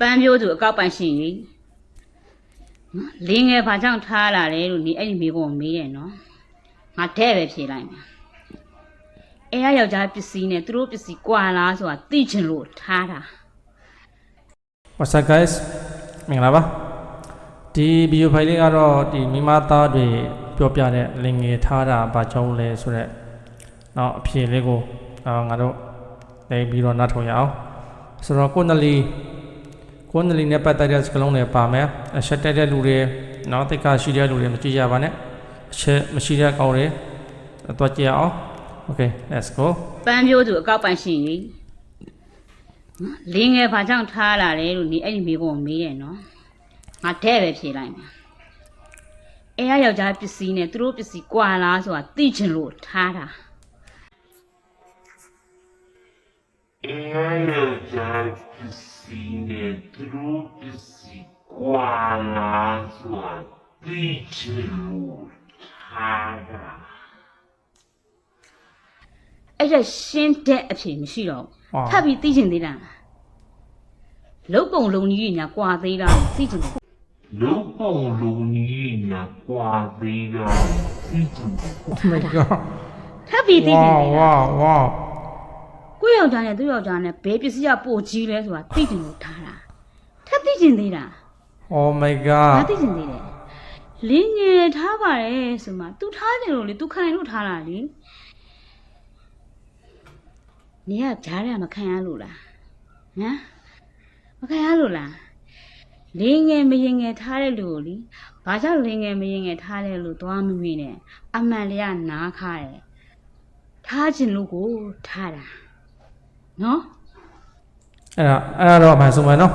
ပန်းပြိုးသူအကောက်ပိုင်ရှင်ကြီးနော်လင်းငယ်ဘာကြောင့်ထားလာလဲလို့နေအဲ့ဒီမိဘကိုမေးတယ်နော်ငါတဲ့ပဲဖြေလိုက်မယ်အဲရယောက်ျားပစ္စည်းနဲ့သူတို့ပစ္စည်းကွာလားဆိုတာသိချင်လို့ထားတာ What's up guys မင်္ဂလာပါဒီဗီဒီယိုဖိုင်လေးကတော့ဒီမိမသားတွေပြောပြတဲ့လင်ငယ်ထားတာဘာကြောင့်လဲဆိုတော့နောက်အဖြေလေးကိုအာငါတို့လိုက်ပြီးတော့နားထောင်ရအောင်ဆိုတော့ကိုနလီ ကိုနလီနဲ့ပတ်သက်တဲ့စကားလုံးတွေပါမယ်အချက်တက်တဲ့လူတွေနောက်တိတ်ကရှိတဲ့လူတွေမကြည့်ကြပါနဲ့အချက်မရှိတဲ့ကောင်တွေတော့ကြည့်ရအောင် Okay let's go ပန်းပြိုးသူအကောက်ပိုင်ရှင်ကြီးနော်လင်းငယ်ဘာကြောင့်ထားလာလဲလို့နေအဲ့ဒီမိဘကိုမေးတယ်နော်ငါတဲ့ပဲဖြေလိုက်မယ်အဲရယောက်ျားပစ္စည်းနဲ့သူတို့ပစ္စည်းကွာလားဆိုတာသိချင်လို့ထားတာ Ela já piscina, truque-se, quala sua título, cara. အဲ့ဒါရှင်းတဲ့အဖြေမရှိတော့ဟောဘူးထပ်ပြီးသိချင်သေးလားလုတ်ကုံလုံးကြီးညာကွာသေးလားသိချင်တယ် Lobo lunina, quadrilha, título. Oh my god ထပ်ပြီးသိချင် wow သေးလား wow wow ကိုယ့်ယောက်ျားနဲ့သူ့ယောက်ျားနဲ့ဘယ်ပစ္စည်းကပိုကြီးလဲဆိုတာသိချင်လို့ထားတာ ကျင်သေးတာ Oh my god ငါသိကျင်သေးတယ်လင်းငယ်ထားပါတယ်ဆိုမှ तू ထားတယ်လို့လေ तू ခံလို့ထားတာလေနေရကြားရမခံရလို့လားဟမ်မခံရလို့လားလင်းငယ်မရင်ငယ်ထားတဲ့လူကိုလीဘာကြောင့်လင်းငယ်မရင်ငယ်ထားတဲ့လူသွားမမိနဲ့အမှန်တရားနားခါတယ်ထားခြင်းလို့ကိုထားတာနော်အဲ့ဒါအဲ့ဒါတော့အမှန်ဆုံးပဲနော်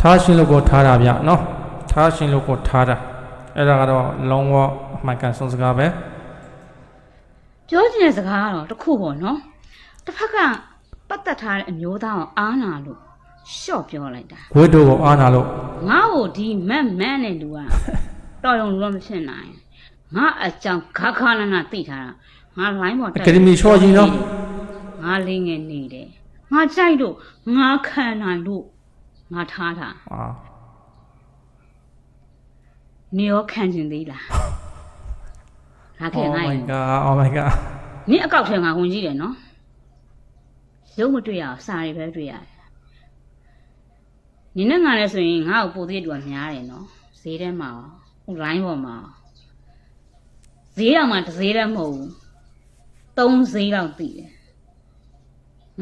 ထားရှင်လို့ကိုထားတာဗျနော်ထားရှင်လို့ကိုထားတာအဲ့ဒါကတော့ long walk အမှန်ကန်ဆုံးစကားပဲပြောချင်တဲ့စကားကတော့တစ်ခုပေါ့နော်တစ်ဖက်ကပတ်သက်ထားတဲ့အမျိုးသားကိုအားနာလို့ရှော့ပြောလိုက်တာဝိတုကိုအားနာလို့ငါ့ကိုဒီမက်မန်းတဲ့လူကတော်ရုံလို့မဖြစ်နိုင်ငါအကြောင်းခါခါနာနာသိထားတာငါလိုင်းပေါ်တက်အကယ်ဒမီရှော့ကြီးနော်ငါလေးငယ်နေတယ်ငါကြိုက်လို့ငါခံနိုင်လို့ ငါထားတာအာနေရောခံကျင်သေးလားငါခဲ့ Oh ငါ my ရင် god Oh my god နင်းအကောက်ထဲငါဝင်ကြည့်တယ်နော်ရုပ်မတွေ့ရအောင်စာတွေပဲတွေ့ရတယ်နင်းနဲ့ငါလည်းဆိုရင်ငါ့ကိုပိုသေးတူကများတယ်နော်ဈေးထဲမှာရောဟို line ပေါ်မှာရောဈေးတော့မှတစ်ဈေးတည်းမဟုတ်ဘူးသုံးဈေးလောက်တည်တယ်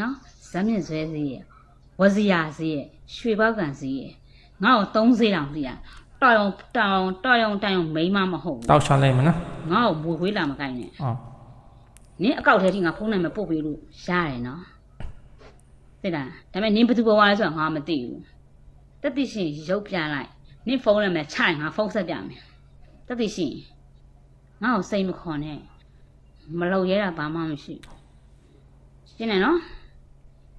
နော်ဇမ်းမြင့်ဇွဲဈေးရယ် ဝစီယာဈေးရယ်ရွှေပေါက်ကန်ဈေးရယ်ငါ့ကိုသုံးဈေးတောင်တည်ရတော်ရုံတောင်တော်ရုံတိုင်ရုံမိန်းမမဟုတ်ဘူးတောက်ချလိုက်မယ်နော်ငါ့ကိုဘွေခွေးလာမကိုင်းနဲ့အော်နင်းအကောက်ထဲထိငါဖုန်းနံပါတ်ပို့ပေးလို့ရတယ်နော်သိလားဒါပေမဲ့နင်းဘယ်သူပေါ်လာလဲဆိုတာငါမသိဘူးတက်သိရှင်ရုပ်ပြလိုက်နင်းဖုန်းနံပါတ်ချရင်ငါဖုန်းဆက်ပြမယ်တက်သိရှင်ငါ့ကိုစိတ်မခွန်နဲ့မလုပ်ရဲတာဘာမှမရှိဘူးရှင်းတယ်နော်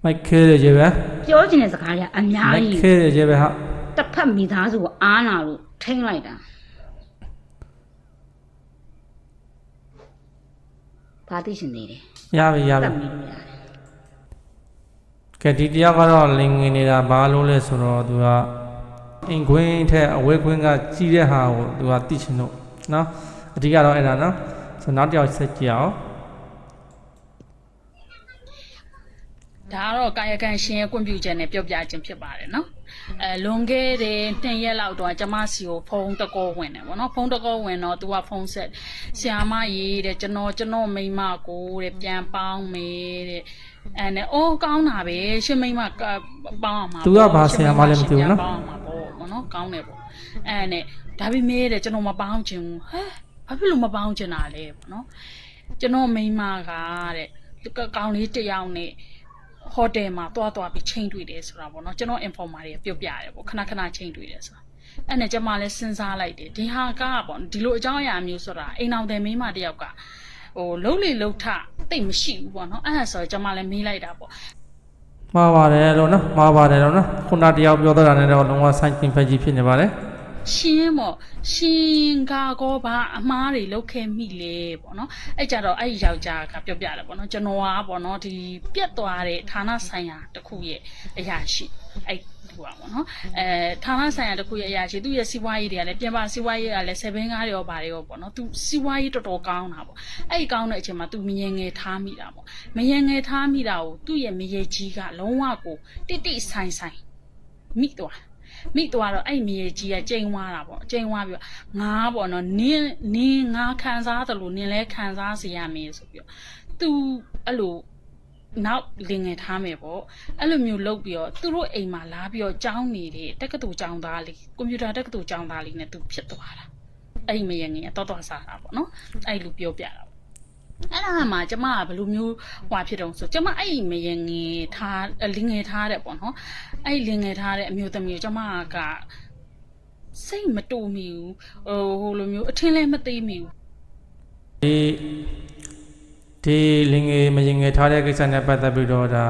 မိုက်ခဲတယ်ကြီးပဲပြောချင်တဲ့စကားတွေကအများမိုက်ကြီးခဲတယ်ကြီးပဲဟာတစ်ဖက်မိသားစုကိုအားနာလို့ထိမ့်လိုက်တာဘာသိရှင်သေးတယ်ရပြီရတပြီတ်မိလို့ရတယ်ကဲဒီတရားကတော့လင်ငင်နေတာဘာလို့လဲဆိုတော့သူကအင်ခွင်းထက်အဝဲခွင်းကကြီးတဲ့ဟာကိုသူကသိချင်လို့နော်အဓိကတော့အဲ့ဒါနော်ဆိုနောက်တစ်ယောက်ဆက်ကြည့်အောင် ဒါကတော့ကာယကံရှင်ရဲ့ကွန်ပျူတာနဲ့ပြောပြခြင်းဖြစ်ပါတယ်နော်အဲလွန်ခဲ့တဲ့2ရက်လောက်တော့ကျမစီကိုဖုန်းတကောဝင်တယ်ဗောနော်ဖုန်းတကောဝင်တော့ तू ကဖုန်းဆက်ဆီယာမရေးတဲ့ကျွန်တော်ကျွန်တော်မိန်းမကိုတဲ့ပြန်ပေါင်းမေးတဲ့အဲနဲ့အိုးကောင်းတာပဲရှင်မိန်းမကပေါင်းအောင်မှာသူကဘာဆီယာမလဲမသိဘူးနော်ပေါင်းအောင်မှာပေါ့ဗောနော်ကောင်းတယ်ပေါ့အဲနဲ့ဒါပေမဲ့တဲ့ကျွန်တော်မပေါင်းချင်ဘူးဟဲ့ဘာဖြစ်လို့မပေါင်းချင်တာလဲဗောနော်ကျွန်တော်မိန်းမကတဲ့ကောင်းလေးတစ်ယောက်နဲ့ ဟိုတယ်မှာတွားတွားပြီးချိန်တွေ့တယ်ဆိုတာပေါ့နော်ကျွန်တော် informer တွေပြုတ်ပြရတယ်ပေါ့ခဏခဏချိန်တွေ့တယ်ဆိုတာအဲ့နဲ့ကျွန်မလည်းစဉ်းစားလိုက်တယ်ဒီဟာကပေါ့ဒီလိုအကြောင်းအရာမျိုးဆိုတာအိမ်အောင်တယ်မိန်းမတစ်ယောက်ကဟိုလုံးလေလုံးထတိတ်မရှိဘူးပေါ့နော်အဲ့ဒါဆိုတော့ကျွန်မလည်းမေးလိုက်တာပေါ့မှားပါတယ်လို့နော်မှားပါတယ်လို့နော်ခုနတယောက်ပြောတော့တာနဲ့တော့လုံးဝဆိုင်ကျင်ဖက်ကြီးဖြစ်နေပါတယ် ရှင်းပေါ့ရှင်ကကောဘာအမားတွေလောက်ခဲ့မိလေပေါ့နော်အဲ့ကြတော့အဲ့ဒီယောက်ျားကပြောပြတယ်ပေါ့နော်ကျွန်တော်ကပေါ့နော်ဒီပြက်သွားတဲ့ဌာနဆိုင်ရာတစ်ခုရဲ့အရာရှိအဲ့ဘူးပါပေါ့နော်အဲဌာနဆိုင်ရာတစ်ခုရဲ့အရာရှိသူ့ရဲ့စီးပွားရေးတွေကလည်းပြင်ပစီးပွားရေးကလည်း7ကားတွေရောပါတယ်ရောပေါ့နော်သူစီးပွားရေးတော်တော်ကောင်းတာပေါ့အဲ့ဒီကောင်းတဲ့အချိန်မှာသူမရင်ငယ်ထားမိတာပေါ့မရင်ငယ်ထားမိတာကိုသူ့ရဲ့မရေကြီးကလုံးဝကိုတိတိဆိုင်ဆိုင်မိသွား မိသွားတော့အဲ့မြေကြီးကကျိန်သွားတာပေါ့ကျိန်သွားပြီးတော့ငါပေါ့နော်နင်းနင်းငါခံစားသလိုနင်းလဲခံစားစေရမယ်ဆိုပြီးတော့သူအဲ့လိုနောက်လင်ငယ်ထားမယ်ပေါ့အဲ့လိုမျိုးလုပ်ပြီးတော့သူတို့အိမ်မှာလာပြီးတော့ကြောင်းနေတဲ့တက္ကသိုလ်ကျောင်းသားလေးကွန်ပျူတာတက္ကသိုလ်ကျောင်းသားလေးနဲ့သူဖြစ်သွားတာအဲ့ဒီမယငယ်ကတော့တော့စားတာပေါ့နော်အဲ့လိုပြောပြတာပေါ့ အဲ့ဒါမှကျမကဘယ်လိုမျိုးဟွာဖြစ်တော့ဆိုကျမအဲ့ဒီမယငယ်ထားလင်ငယ်ထားတဲ့ပေါ့နော်အဲ့ဒီလင်ငယ်ထားတဲ့အမျိုးသမီးကိုကျမကစိတ်မတူမိဘူးဟိုဟိုလိုမျိုးအထင်လည်းမသေးမိဘူးဒီဒီလင်ငယ်မရင်ငယ်ထားတဲ့ကိစ္စနဲ့ပတ်သက်ပြီးတော့ဒါ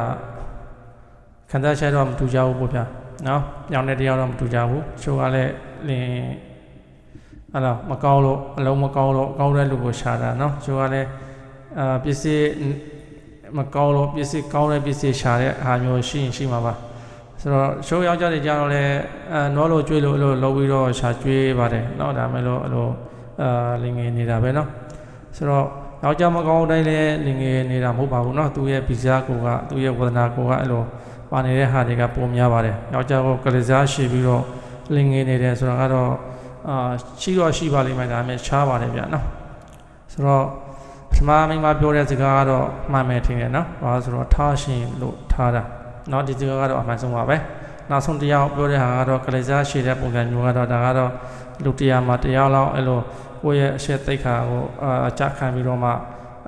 ခန္ဓာရှာတော့မတူကြဘူးပေါ့ဗျာနော်ညောင်တဲ့တရားတော့မတူကြဘူးချိုးကလည်းလင်အဲ့တော့မကောင်းလို့အလုံးမကောင်းလို့ကောင်းတဲ့လူကိုရှာတာနော်ချိုးကလည်း အာပစ္စည်းမကောင်းလို့ပစ္စည်းကောင်းတဲ့ပစ္စည်းရှာတဲ့အားမျိုးရှိရင်ရှိမှာပါဆိုတော့ရှိုးယောက်ျားတွေကြတော့လည်းအဲနောလို့ကျွေးလို့အဲ့လိုလုပ်ပြီးတော့ရှာကျွေးပါတယ်เนาะဒါမဲ့လို့အဲ့လိုအာလင်ငယ်နေတာပဲเนาะ ဆိုတော့ယောက်ျားမကောင်းတိုင်းလည်းလင်ငယ်နေတာမဟုတ်ပါဘူးเนาะသူရဲ့ဗီဇကိုကသူရဲ့ဝေဒနာကိုကအဲ့လိုပါနေတဲ့ဟာတွေကပုံများပါတယ်ယောက်ျားကိုကလေးစားရှိပြီးတော့လင်ငယ်နေတယ်ဆိုတော့ကတော့အာရှိတော့ရှိပါလိမ့်မယ်ဒါပေမဲ့ရှားပါတယ်ဗျာเนาะဆိုတော့ ဒီမှာမိမပြောတဲ့စကားကတော့မှန်မယ်ထင်တယ်နော်။ဘာဆိုတော့ထားရှင်လို့ထားတာ။နော်ဒီစကားကတော့အမှန်ဆုံးပါပဲ။နောက်ဆုံးတရားပြောတဲ့ဟာကတော့ကလေးစားရှိတဲ့ပုံစံမျိုးကတော့ဒါကတော့လူတရားမှာတရားလောက်အဲ့လိုကိုယ့်ရဲ့အရှိတ်သိက္ခာကိုအကြခံပြီးတော့မှ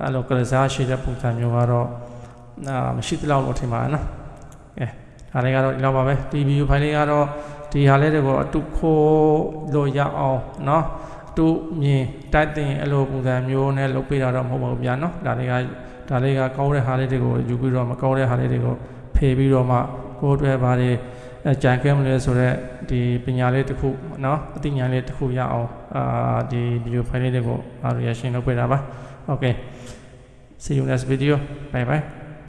အဲ့လိုကလေးစားရှိတဲ့ပုံစံမျိုးကတော့မရှိသလောက်လို့ထင်ပါတယ်နော်။အဲဒါလေးကတော့ဒီလောက်ပါပဲ။ TVU ဖိုင်လေးကတော့ဒီဟာလေးတွေကိုအတုခိုးလို့ရအောင်နော်။ တို့မြင်တိုက်တင်အလိုပုံစံမျိုးနဲ့လုပ်ပေးတာတော့မဟုတ်ပါဘူးဗျာနော်ဒါတွေကဒါတွေကကောင်းတဲ့ဟာလေးတွေကိုယူပြီးတော့မကောင်းတဲ့ဟာလေးတွေကိုဖယ်ပြီးတော့မှကိုယ်အတွက်ဘာတွေကြံခဲ့မလဲဆိုတော့ဒီပညာလေးတစ်ခုနော်အသိဉာဏ်လေးတစ်ခုရအောင်အာဒီဗီဒီယိုဖိုင်လေးတွေကို reaction လုပ်ပေးတာပါ okay see you next video bye bye